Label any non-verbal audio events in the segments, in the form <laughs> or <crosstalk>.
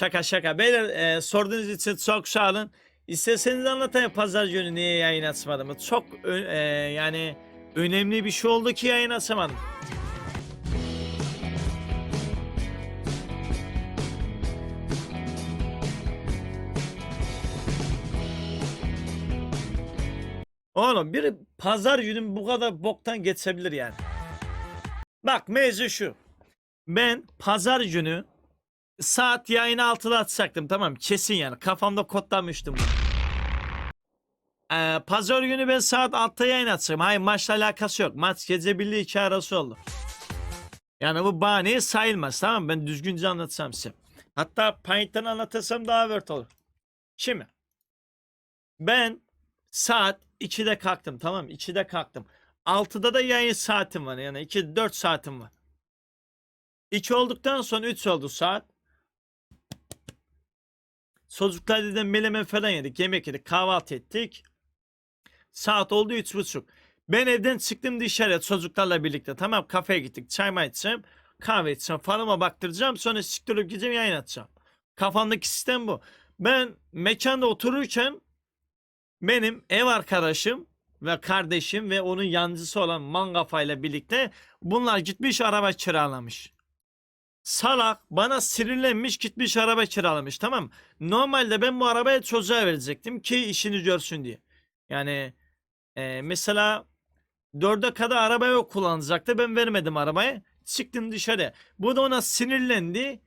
Şaka şaka. Beyler e, sorduğunuz için çok sağ olun. İsterseniz anlatayım pazar günü niye yayın açmadım. Çok e, yani önemli bir şey oldu ki yayın açamadım. Oğlum biri pazar günü bu kadar boktan geçebilir yani. Bak mevzu şu. Ben pazar günü saat yayını 6'da atacaktım tamam kesin yani kafamda kodlamıştım. bunu. Ee, pazar günü ben saat 6'da yayın atacağım. Hayır maçla alakası yok. Maç gece birliği iki arası oldu. Yani bu bahane sayılmaz tamam? Ben düzgünce anlatsam size. Hatta Paint'ten anlatırsam daha word olur. Şimdi ben saat 2'de kalktım tamam mı? 2'de kalktım. 6'da da yayın saatim var yani 2 4 saatim var. 2 olduktan sonra 3 oldu saat. Çocuklar dedim melemen falan yedik, yemek yedik, kahvaltı ettik. Saat oldu üç buçuk. Ben evden çıktım dışarıya çocuklarla birlikte. Tamam kafeye gittik, çay mı içeceğim, kahve içeceğim, falıma baktıracağım. Sonra siktirip gideceğim yayın atacağım. Kafamdaki sistem bu. Ben mekanda otururken benim ev arkadaşım ve kardeşim ve onun yancısı olan Mangafa ile birlikte bunlar gitmiş araba kiralamış. Salak bana sinirlenmiş gitmiş araba kiralamış tamam? Normalde ben bu arabaya çocuğa verecektim ki işini görsün diye. Yani e, mesela dörde kadar araba yok kullanacaktı ben vermedim arabayı. Çıktım dışarı. Bu da ona sinirlendi.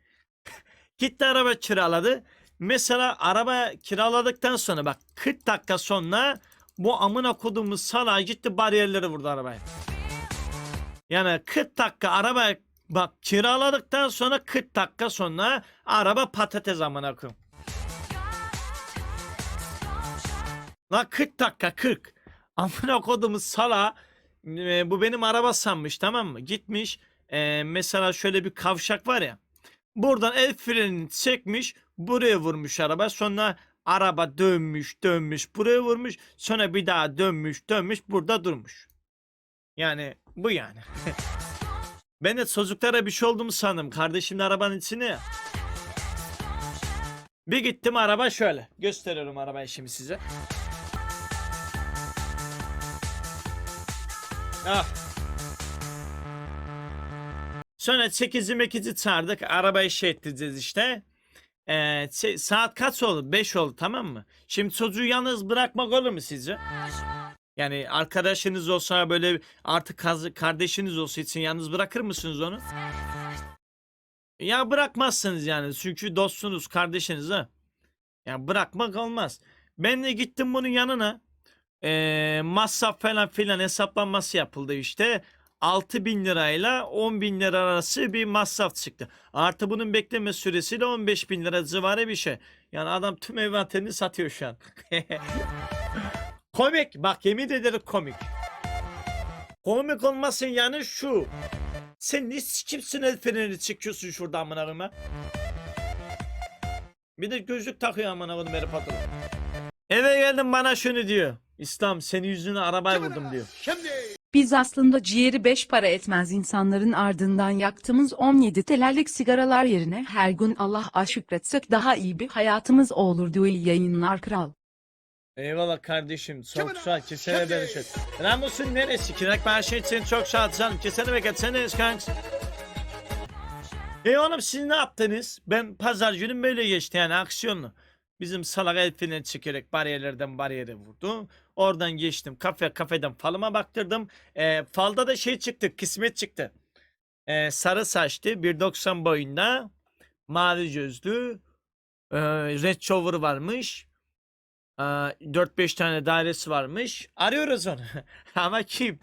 <laughs> Gitti araba kiraladı. Mesela araba kiraladıktan sonra bak 40 dakika sonra bu amına koduğumuz salağa gitti bariyerleri vurdu arabaya. Yani 40 dakika araba bak kiraladıktan sonra 40 dakika sonra araba patates amına koyayım. La 40 dakika 40. Amına koduğumuz sala e, bu benim araba sanmış tamam mı? Gitmiş e, mesela şöyle bir kavşak var ya. Buradan el frenini çekmiş buraya vurmuş araba sonra araba dönmüş dönmüş buraya vurmuş sonra bir daha dönmüş dönmüş burada durmuş. Yani bu yani. <laughs> ben de çocuklara bir şey oldu mu sandım kardeşimin arabanın içine ya. Bir gittim araba şöyle. Gösteriyorum arabayı şimdi size. Ah. Sonra çekici mekici çağırdık. Arabayı şey ettireceğiz işte. Ee, saat kaç oldu? 5 oldu tamam mı? Şimdi çocuğu yalnız bırakmak olur mu sizce? Yani arkadaşınız olsa böyle artık kardeşiniz olsa için yalnız bırakır mısınız onu? Ya bırakmazsınız yani. Çünkü dostsunuz, kardeşiniz ha. Ya bırakmak olmaz. Ben de gittim bunun yanına. Ee, masraf falan filan hesaplanması yapıldı işte. 6 bin lirayla 10 bin lira arası bir masraf çıktı. Artı bunun bekleme süresi de 15 bin lira civarı bir şey. Yani adam tüm envanterini satıyor şu an. <laughs> komik. Bak yemin ederim komik. Komik olmasın yani şu. Sen ne kimsin el feneri çekiyorsun şurada amına koyayım ha? Bir de gözlük takıyor amına koyayım herif. Eve geldim bana şunu diyor. İslam senin yüzüne arabaya vurdum diyor. Biz aslında ciğeri beş para etmez insanların ardından yaktığımız 17 telerlik sigaralar yerine her gün Allah'a şükretsek daha iyi bir hayatımız olur diyor yayınlar kral. Eyvallah kardeşim. Sağ ol. Kesene bereket. Ramus'un neresi? Kirak ben şey için çok ol canım. Kesene bereket. Sen neresi kanks? E oğlum siz ne yaptınız? Ben pazar günüm böyle geçti yani aksiyonlu. Bizim salak el freni çekerek bariyerlerden bariyere vurdu. Oradan geçtim. Kafe kafeden falıma baktırdım. E, falda da şey çıktı. Kısmet çıktı. E, sarı saçlı. 1.90 boyunda. Mavi gözlü. E, red shower varmış. Aa, 4-5 tane dairesi varmış. Arıyoruz onu. <laughs> Ama kim?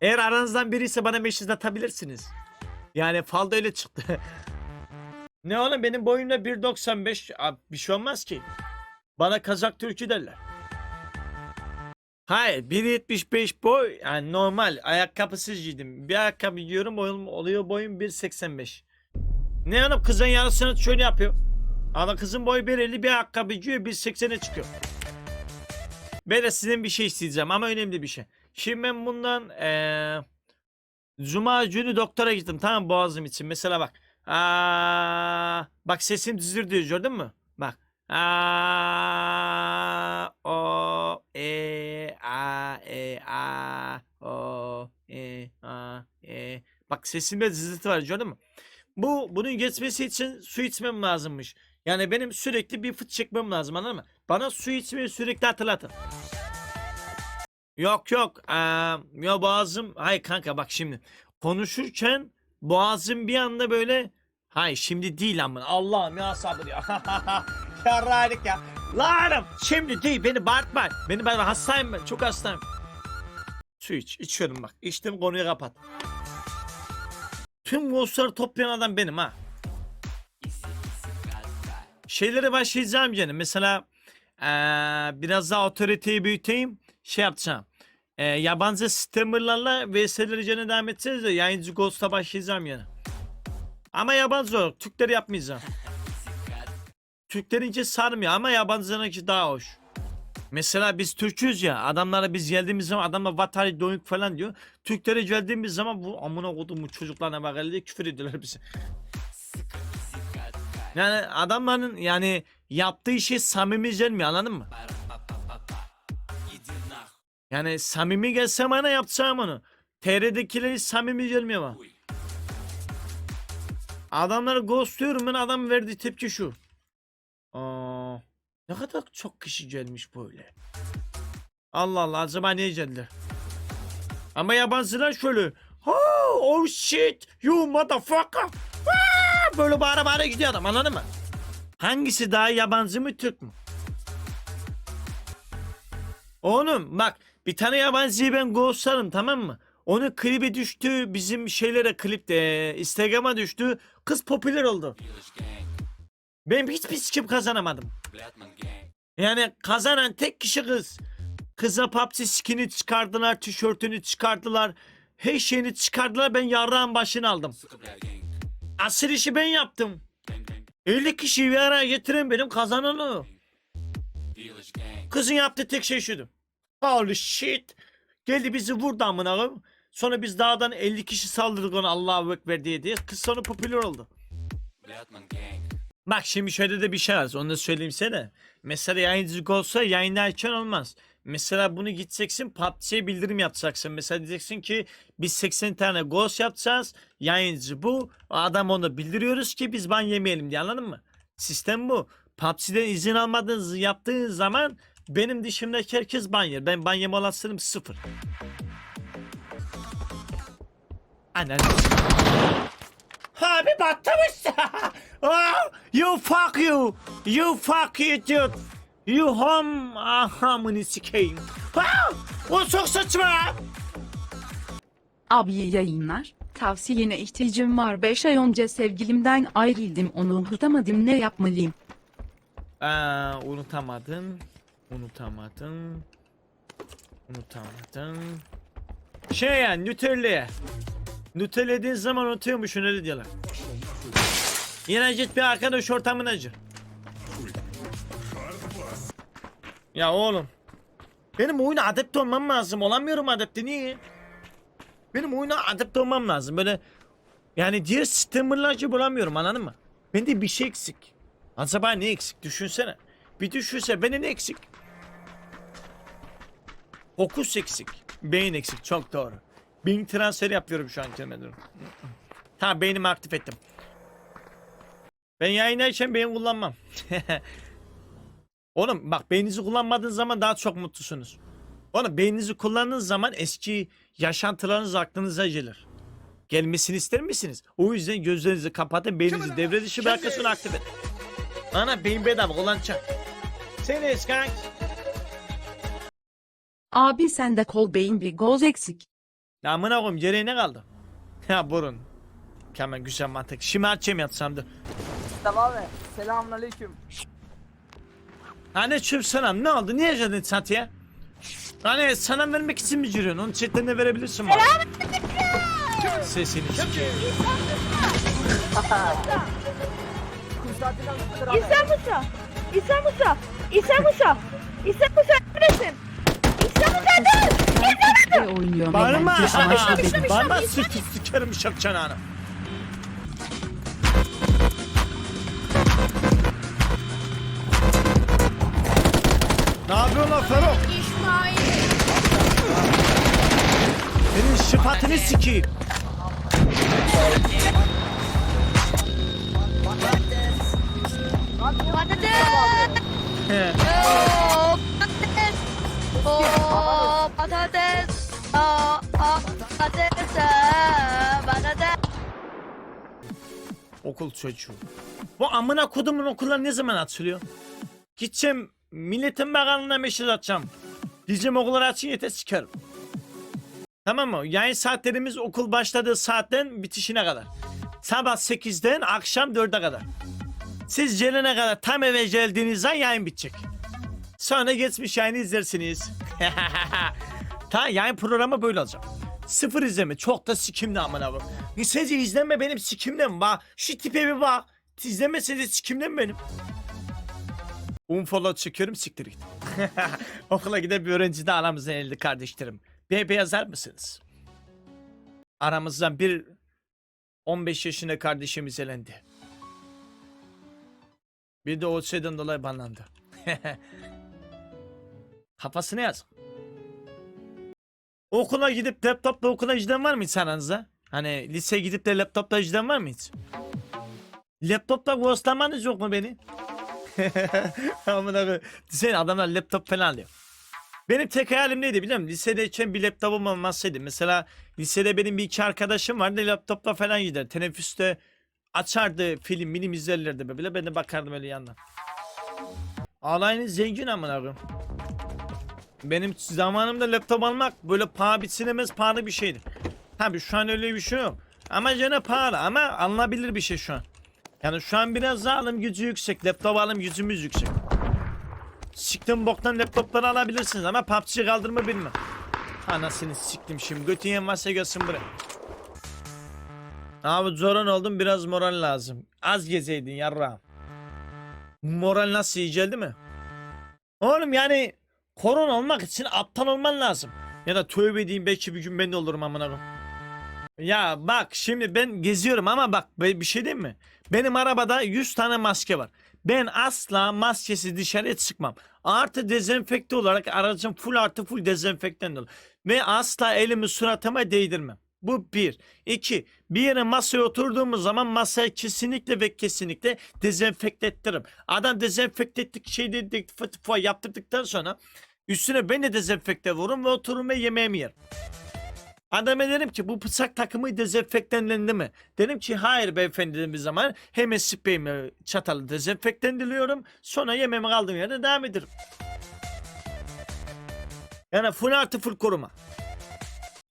Eğer aranızdan biri ise bana mesaj atabilirsiniz. Yani falda öyle çıktı. <laughs> ne oğlum benim boyumla 1.95 Abi bir şey olmaz ki. Bana Kazak Türkü derler. Hayır 1.75 boy yani normal ayakkabısız giydim. Bir ayakkabı giyiyorum boyum oluyor boyum 1.85. Ne oğlum kızın yarısını şöyle yapıyor. Ama kızın boyu 1.50 bir ayakkabı giyiyor 1.80'e çıkıyor. Ben de sizden bir şey isteyeceğim ama önemli bir şey. Şimdi ben bundan eee Cuma günü doktora gittim tamam boğazım için. Mesela bak Aa, bak sesim düzür diyor gördün mü? Bak. A o e a e a o e a e. Bak sesimde zızırtı var gördün mü? Bu bunun geçmesi için su içmem lazımmış. Yani benim sürekli bir fıt çekmem lazım anladın mı? Bana su içmeyi sürekli hatırlatın. Yok yok. Eee ya boğazım. Hayır kanka bak şimdi. Konuşurken boğazım bir anda böyle. Hayır şimdi değil ama. Allah'ım ya sabır ya. <laughs> Yarraylık ya. Lanım şimdi değil beni bağırtma. Beni ben hastayım ben. Çok hastayım. Su iç. içiyorum bak. İçtim konuyu kapat. Tüm ghostları toplayan adam benim ha. Şeylere başlayacağım canım. Mesela eee, biraz daha otoriteyi büyüteyim. Şey yapacağım. Eee, yabancı streamerlarla VS'leri canı devam edeceğiz de yayıncı Ghost'a başlayacağım yani. Ama yabancı yok. Türkleri yapmayacağım. <laughs> Türklerinki sarmıyor ama yabancılarınki daha hoş. Mesela biz Türk'üz ya adamlara biz geldiğimiz zaman adamlar vatari doyuk falan diyor. Türklere geldiğimiz zaman bu amına kodumu çocuklarına bak küfür ediyorlar bize. Yani adamların yani yaptığı şey samimi gelmiyor anladın mı? Yani samimi gelse bana yapacağım onu. TR'dekileri samimi gelmiyor bana. Adamları ghostluyorum ben adam verdiği tepki şu. Aa, ne kadar çok kişi gelmiş böyle. Allah Allah acaba niye geldiler? Ama yabancılar şöyle. Oh, oh shit you motherfucker. Böyle bağıra bağıra gidiyor adam anladın mı? Hangisi daha yabancı mı Türk mü? Oğlum bak bir tane yabancıyı ben ghostlarım tamam mı? Onun klibi düştü bizim şeylere klipte Instagram'a düştü. Kız popüler oldu. Ben hiçbir sikim kazanamadım. Yani kazanan tek kişi kız. Kıza PUBG skin'i çıkardılar, tişörtünü çıkardılar. Her şeyini çıkardılar ben yarrağın başını aldım. Asıl işi ben yaptım. 50 kişiyi bir araya getiren benim kazanan o. Kızın yaptığı tek şey şuydu. Holy shit. Geldi bizi vurdu amına koyayım. Sonra biz dağdan 50 kişi saldırdık ona Allahu Ekber diye diye. Kız sonra popüler oldu. Bak şimdi şöyle de bir şey var. Onu da söyleyeyim sana. Mesela yayıncılık olsa yayınlarken olmaz. Mesela bunu gideceksin PUBG'ye bildirim yapacaksın. Mesela diyeceksin ki biz 80 tane ghost yapacağız. Yayıncı bu. Adam onu bildiriyoruz ki biz ban yemeyelim diye anladın mı? Sistem bu. PUBG'den izin almadığınız yaptığın zaman benim dışımdaki herkes ban yer. Ben ban yeme olasılığım sıfır. Aynen. Abi batlamış. <laughs> oh, you fuck you. You fuck you dude. You hom ahamını sikeyim. Ah, o çok saçma. Abi iyi yayınlar. Tavsiyene ihtiyacım var 5 ay önce sevgilimden ayrıldım onu unutamadım ne yapmalıyım? Aa, unutamadın. Unutamadın. Unutamadın. Şey yani Nutella'ya. Nutella'dığın zaman unutuyormuşsun öyle diyorlar. Yine git bir arkadaş ortamına gir. Ya oğlum. Benim oyuna adapte olmam lazım. Olamıyorum adapte. Niye? Benim oyuna adapte olmam lazım. Böyle yani diğer streamerlar gibi olamıyorum anladın mı? Bende bir şey eksik. Acaba ne eksik? Düşünsene. Bir düşünse bende ne eksik? Fokus eksik. Beyin eksik. Çok doğru. Beyin transferi yapıyorum şu an kendime. Ha beynimi aktif ettim. Ben yayınlarken beyin kullanmam. <laughs> Oğlum bak beyninizi kullanmadığınız zaman daha çok mutlusunuz. Oğlum beyninizi kullandığınız zaman eski yaşantılarınız aklınıza gelir. Gelmesini ister misiniz? O yüzden gözlerinizi kapatın, beyninizi devre dışı bırakın sonra aktif edin. Ana beyin bedava kullanacak. Sen eskank. Abi sende kol beyin bir goz eksik. Ya amına koyayım geriye ne kaldı? Ya burun. Hemen güzel mantık. Şimdi açayım yatsam dur. Tamam abi. Selamünaleyküm. Hani çöp sanam ne oldu? Niye geldin çatıya? Hani sanam vermek için mi giriyorsun? Onu chatten de verebilirsin bana. Sesini sikeyim. İsa Musa! İsa Musa! İsa Musa! İsa Musa neredesin? İsa Musa dur! Ve oynuyor Bağırma! Mehmet Kesin aşağı dedim. Bağırma! Sık sikerim şak Sıfatını sikeyim. Patates. Oo, patates. Patates. Patates. Patates. Okul çocuğu. Bu amına kodumun okullar ne zaman açılıyor? Gideceğim milletin bakanlığına mesaj atacağım. Diyeceğim okullar açın yeter sikerim. Tamam mı? Yayın saatlerimiz okul başladığı saatten bitişine kadar. Sabah 8'den akşam 4'e kadar. Siz gelene kadar tam eve geldiğinizde yayın bitecek. Sonra geçmiş yayını izlersiniz. <laughs> ta yayın programı böyle olacak. Sıfır izleme. Çok da sikimli amına koyayım. Liseci izleme benim sikimden bak. Şu tipe bir bak. İzlemeseniz sikimden benim. Unfollow çekiyorum siktir git. <laughs> Okula giden bir öğrenci de aramızdan eldi kardeşlerim. BB yazar mısınız? Aramızdan bir 15 yaşında kardeşimiz elendi. Bir de o dolayı banlandı. <laughs> Kafasına yaz. Okula gidip laptopla okula giden var mı hiç aranızda? Hani lise gidip de laptopla giden var mı hiç? Laptopla ghostlamanız yok mu beni? <laughs> Amına koyayım. Düşünsene adamlar laptop falan alıyor. Benim tek hayalim neydi biliyor musun? Lisedeyken bir laptopum olmasaydı. Mesela lisede benim bir iki arkadaşım vardı laptopla falan gider. Teneffüste açardı film minim izlerlerdi böyle. Ben de bakardım öyle yandan. Alayınız zengin amına koyayım. Benim zamanımda laptop almak böyle paha biçilemez pahalı bir şeydi. Tabii şu an öyle bir şey yok. Ama gene pahalı ama alınabilir bir şey şu an. Yani şu an biraz daha alım gücü yüksek. Laptop alım gücümüz yüksek. Siktim boktan laptopları alabilirsiniz ama PUBG kaldırma bilmem. Anasını siktim şimdi. Götü yiyen varsa görsün buraya. Abi zoran oldum biraz moral lazım. Az gezeydin yarrağım. Moral nasıl iyi geldi mi? Oğlum yani koron olmak için aptal olman lazım. Ya da tövbe edeyim belki bir gün ben de olurum amına koyayım. Ya bak şimdi ben geziyorum ama bak bir şey diyeyim mi? Benim arabada 100 tane maske var. Ben asla maskesiz dışarıya çıkmam. Artı dezenfekte olarak aracım full artı full dezenfektan dolu. Ve asla elimi suratıma değdirmem. Bu bir. İki. Bir yere masaya oturduğumuz zaman masayı kesinlikle ve kesinlikle dezenfekte ettiririm. Adam dezenfekte ettik şey dedik fıt fı yaptırdıktan sonra üstüne ben de dezenfekte vururum ve otururum ve yemeğimi yerim. Adama dedim ki bu bıçak takımı dezenfektanlendi mi? Dedim ki hayır beyefendi dediğim zaman hemen spreyimi çatalı dezenfektan diliyorum. Sonra yemeğimi kaldığım yerde devam ederim. Yani full artı full koruma.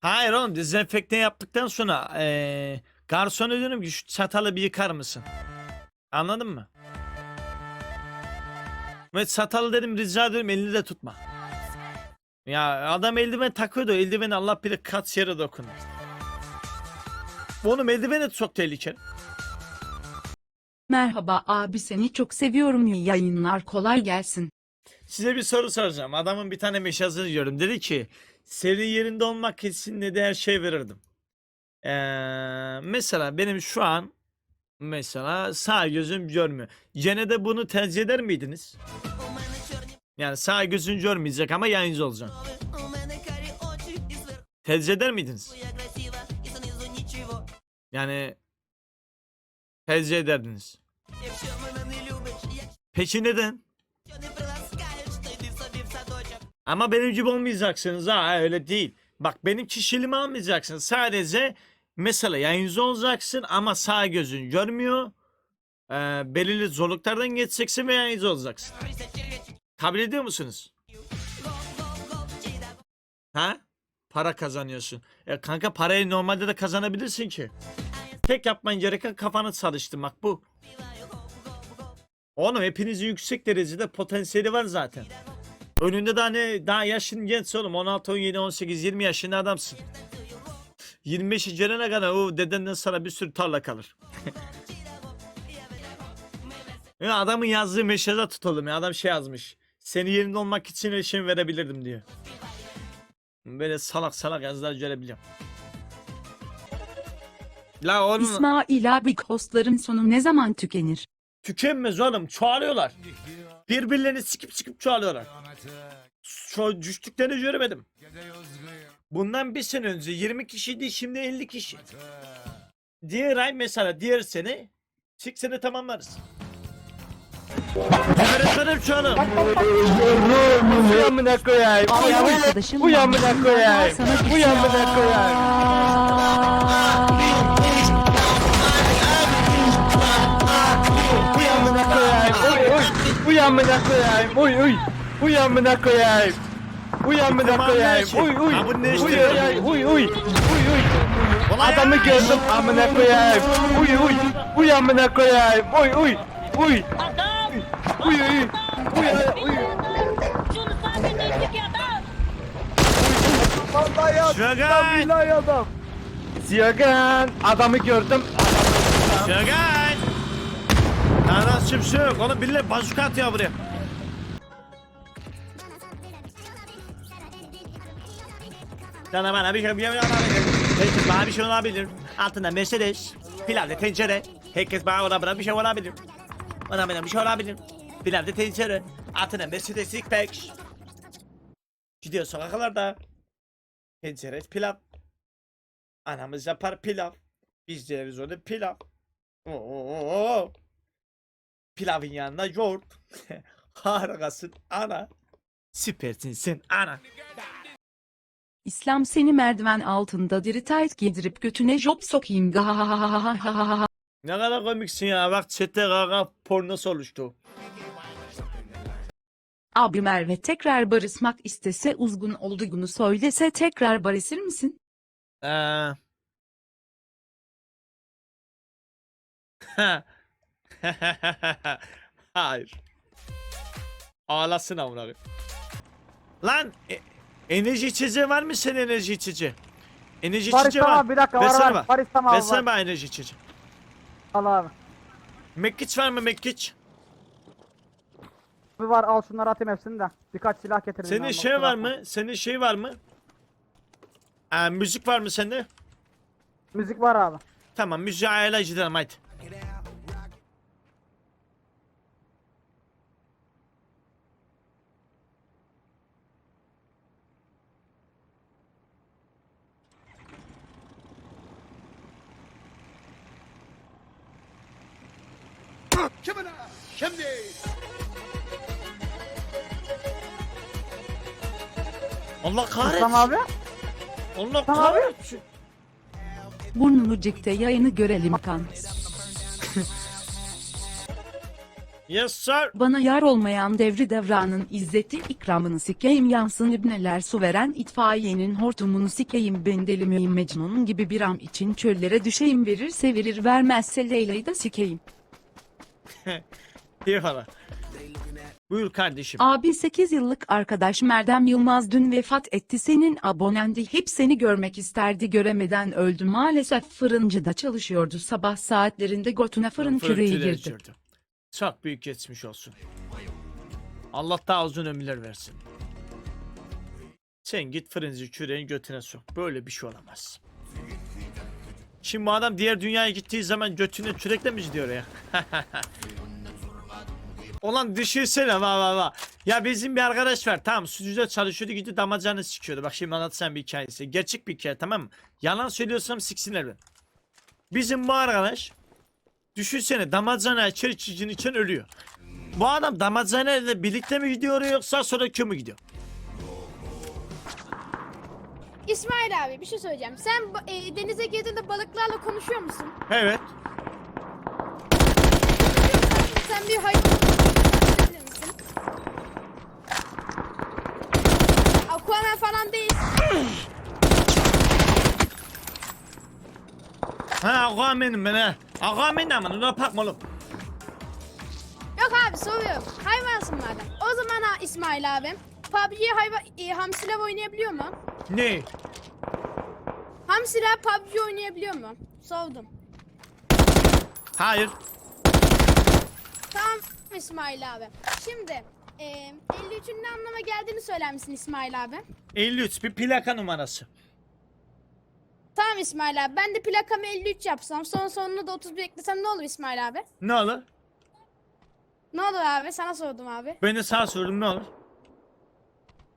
Hayır oğlum dezenfektan yaptıktan sonra eee garsona diyorum ki şu çatalı bir yıkar mısın? Anladın mı? Ve çatalı dedim rica ediyorum elini de tutma. Ya adam eldiven takıyordu. Eldiven Allah bilir kaç yere dokunur. Oğlum eldiven de çok tehlikeli. Merhaba abi seni çok seviyorum iyi yayınlar kolay gelsin. Size bir soru soracağım. Adamın bir tane meşazını gördüm. Dedi ki senin yerinde olmak kesinlikle de her şey verirdim. Ee, mesela benim şu an mesela sağ gözüm görmüyor. Gene de bunu tercih eder miydiniz? Yani sağ gözün görmeyecek ama yayıncı olacaksın. Tercih eder miydiniz? Yani tercih ederdiniz. Peki neden? Ama benim gibi olmayacaksınız ha öyle değil. Bak benim kişiliğimi almayacaksın. Sadece mesela yayıncı olacaksın ama sağ gözün görmüyor. Ee, belirli zorluklardan geçeceksin ve yayıncı olacaksın. Kabul ediyor musunuz? Ha? Para kazanıyorsun. E kanka parayı normalde de kazanabilirsin ki. Tek yapman gereken kafanı çalıştırmak bu. Oğlum hepinizin yüksek derecede potansiyeli var zaten. Önünde daha ne daha yaşın genç oğlum 16 17 18 20 yaşında adamsın. 25'i gelene kadar o dedenden sana bir sürü tarla kalır. <laughs> ya adamın yazdığı meşaza tutalım ya adam şey yazmış. Seni yerinde olmak için eşimi verebilirdim diyor. Böyle salak salak yazılar görebiliyorum. La oğlum İsmail abi kostların sonu ne zaman tükenir? tükenmez oğlum çoğalıyorlar. Birbirlerini sikip sikip çoğalıyorlar. Ço düştüklerini göremedim. Bundan bir sene önce 20 kişiydi şimdi 50 kişi. Diğer ay mesela diğer sene 8 sene tamamlarız. Öğretmenim şu an. Bu amına koyayım. Bu amına koyayım. Bu amına koyayım. Bu amına koyayım. Amına koyayım. Oy oy. Bu amına koyayım. Tamam, koyayım. işte? oy oy oy. Oy oy. Adamı gördüm amına koyayım. Uy uy. Uy amına koyayım. Uy uy. Uy. Uy uy. Uy uy. Sakinleştik ya da. Vallahi ya. Şagay! Billahi adam. Siyagan. Adamı gördüm. Şagay! Daha kimse yok. Oğlum birileri bazuka atıyor buraya. Sana bana bir şey bir şey olabilir. Herkes bana bir şey olabilir. Altında Mercedes, pilavda tencere. Herkes bana olabilir bir şey olabilir. Bana bana bir şey olabilir. Pilavda tencere. Altında Mercedes pack. Gidiyor sokaklarda. Tencere pilav. Anamız yapar pilav. Biz televizyonda pilav. Oo. Pilavın yanında yoğurt. <laughs> Harikasın ana. Süpersin sen ana. İslam seni merdiven altında diri tayt giydirip götüne job sokayım. Ne kadar komiksin ya. Bak chatte gaga pornosu oluştu. Abi Merve tekrar barışmak istese uzgun olduğunu söylese tekrar barışır mısın? Ee... <laughs> Hayır. Ağlasın amına. Lan e- enerji içeceği var mı senin enerji içeceği? Enerji Barış içeceği var. tamam bir dakika var Versene var. bak. Tamam Versene var. bana enerji içeceği. Al abi. Mekkiç var mı Mekkiç? Bir var al şunları atayım hepsini de. Birkaç silah getirdim. Senin ben, şey var mı? Senin şey var mı? Ee, müzik var mı sende? Müzik var abi. Tamam müziği ayarla gidelim haydi. Allah kahretsin. Tamam abi. Allah Tamam abi. kahretsin. Burnunu cikte yayını görelim kan. Yes sir. Bana yar olmayan devri devranın izzeti ikramını sikeyim yansın ibneler su veren itfaiyenin hortumunu sikeyim ben deli miyim mecnun gibi bir am için çöllere düşeyim verir vermezse Leyla'yı da sikeyim. <laughs> İyi falan. Buyur kardeşim. Abi 8 yıllık arkadaş Merdem Yılmaz dün vefat etti senin abonendi hep seni görmek isterdi göremeden öldü maalesef fırıncıda çalışıyordu sabah saatlerinde götüne fırın küreği Fırtına girdi. içirdi. Çok büyük geçmiş olsun. Allah daha uzun ömürler versin. Sen git fırıncı küreğin götüne sok. Böyle bir şey olamaz. Şimdi bu adam diğer dünyaya gittiği zaman götüne kürekle mi gidiyor ya? <laughs> Olan düşünsene va va va. Ya bizim bir arkadaş var tamam stüdyoda çalışıyordu gitti damacanı sikiyordu. Bak şimdi anlatacağım bir hikayesi. Gerçek bir hikaye tamam mı? Yalan söylüyorsam siksinler ben. Bizim bu arkadaş Düşünsene damacana içeri çizgin için ölüyor. Bu adam damacana ile birlikte mi gidiyor yoksa sonra köy mü gidiyor? İsmail abi bir şey söyleyeceğim. Sen e, denize girdiğinde balıklarla konuşuyor musun? Evet. Sen bir hayvan bilir misin? Aquaman falan değil. Ha Aquaman'ım ben ha. Aquaman ne aman ona bakma oğlum. Yok abi soruyorum. Hayvansın madem. O zaman ha İsmail abi. PUBG hayvan e, hamsiler oynayabiliyor mu? Ne? Hamsiler PUBG oynayabiliyor mu? Sordum. Hayır. Tamam İsmail abi. Şimdi e, 53'ün ne anlama geldiğini söyler misin İsmail abi? 53 bir plaka numarası. Tamam İsmail abi. Ben de plakamı 53 yapsam son sonunu da 31 eklesem ne olur İsmail abi? Ne olur? Ne olur abi? Sana sordum abi. Ben de sana sordum ne olur?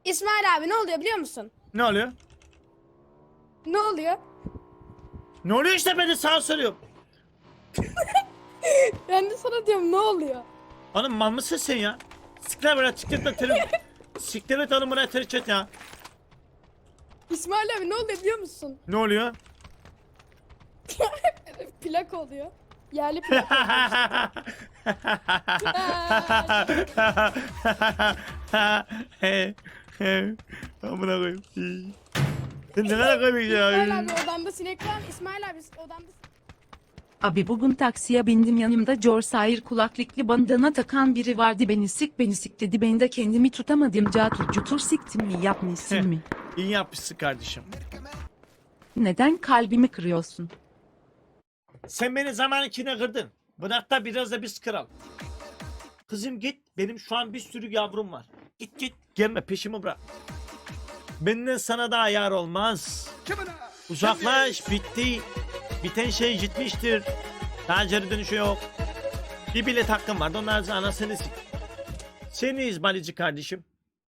İsmail abi ne oluyor biliyor musun? Ne oluyor? Ne oluyor? Ne oluyor işte ben de sana soruyorum. <laughs> Ben de sana diyorum ne oluyor? Oğlum mal mısın sen ya? Siktir buraya siktir et terim. <laughs> Siktir et oğlum buraya çet ya. İsmail abi ne oluyor biliyor musun? <laughs> Ne oluyor? Plak oluyor. Yerli plak. <laughs> Amına koyayım. Sen ne kadar komik İsmail ya. abi odamda sinek var mı? İsmail abi odamda Abi bugün taksiye bindim yanımda Corsair kulaklıklı bandana takan biri vardı beni sik beni sik dedi ben de kendimi tutamadım catur cutur siktim mi yapmışsın mi? İyi yapmışsın kardeşim. Neden kalbimi kırıyorsun? Sen beni zaman içine kırdın. Bırak da biraz da biz kıralım. Kızım git. Benim şu an bir sürü yavrum var. Git git. Gelme peşimi bırak. Benden sana da ayar olmaz. Uzaklaş. Bitti. Biten şey gitmiştir. Daha geri dönüşü yok. Bir bilet hakkım vardı. Onlar da anasını sik. Seniyiz balıcı kardeşim.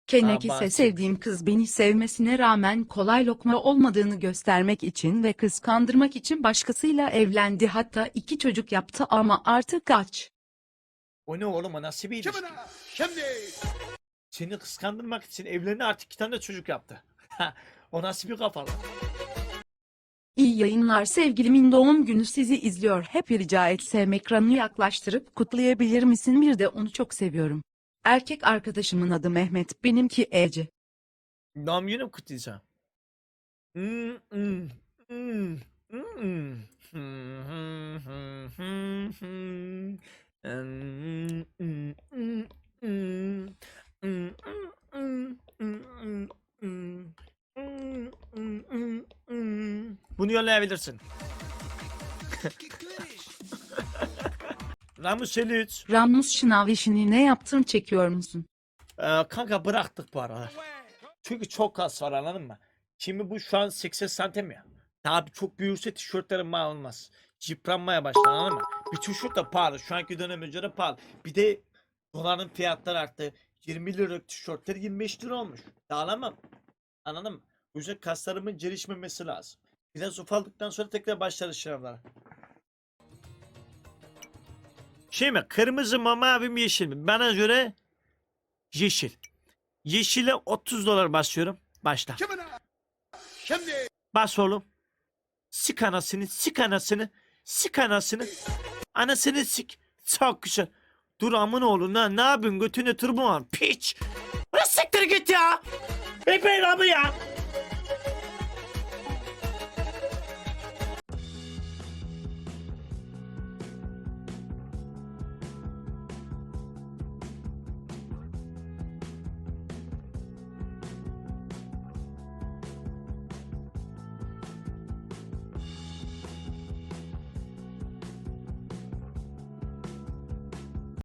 Kenek ise sevdiğim kız beni sevmesine rağmen kolay lokma olmadığını göstermek için ve kıskandırmak için başkasıyla evlendi hatta iki çocuk yaptı ama artık kaç. O ne oğlum o nasıl bir ilişki? Seni kıskandırmak için evlendi artık iki tane çocuk yaptı. <laughs> o nasıl bir kafa lan? İyi yayınlar sevgilimin doğum günü sizi izliyor. Hep rica etsem ekranı yaklaştırıp kutlayabilir misin? Bir de onu çok seviyorum. Erkek arkadaşımın adı Mehmet, benimki Ece. Doğum günüm kutlayacağım. Hmm, hmm, hmm, hmm. Hmm, hmm, hmm, hmm, hmm. Hmm, hmm, hmm, hmm. Hmm, hmm, hmm, hmm, hmm. Hmm, hmm, hmm, hmm. Bunu yollayabilirsin. <laughs> Ramus 53. Ramus şınav işini ne yaptın çekiyor musun? Ee, kanka bıraktık bu aralar. Çünkü çok kas var anladın mı? Şimdi bu şu an 80 santim ya. Daha çok büyürse tişörtlerim mal olmaz. Yıpranmaya başladı anladın mı? Bir tişört de pahalı. Şu anki döneme göre pahalı. Bir de doların fiyatları arttı. 20 liralık tişörtler 25 lira olmuş. Dağılamam. Anladın mı? O yüzden kaslarımın gelişmemesi lazım. Biraz ufaldıktan sonra tekrar başlarız sınavlara. Şey mi? Kırmızı mı mavi mi yeşil mi? Bana göre yeşil. Yeşile 30 dolar basıyorum. Başla. Bas oğlum. Sik anasını, sik anasını, sik anasını. Anasını sik. Çok güzel. Dur amın oğlum lan ne yapıyorsun götüne turbo. Piç. Ulan siktir git ya. Epey amı ya.